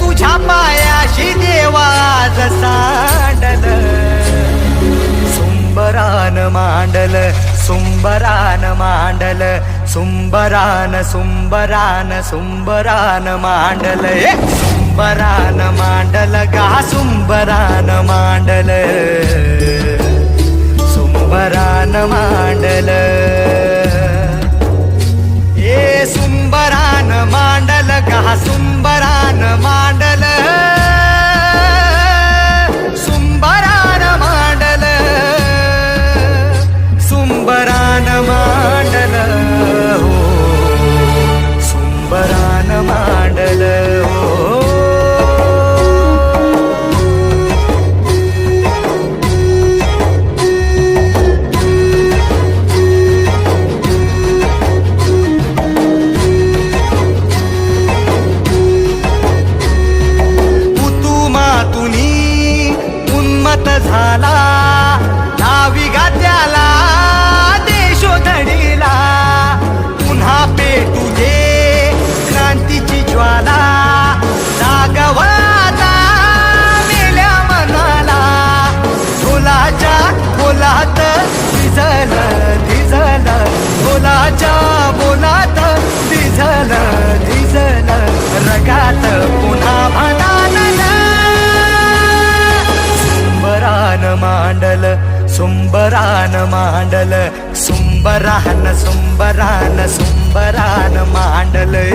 तुझ्या पायाशी देवाज सांडल. सुंबरान मांडल सुंबरान मांडल सुंबरान सुंबरान सुंबरान मांडल. सुंबरान मांडल गा सुंबरान मांडल. मांडल. हो उन्मत झाला. ढोलाच्या बोलात भिजल भिजल रगात पुन्हा म्हणाल सुंबरान मांडल सुंबरान मांडल सुंबरान सुंबरान सुंबरान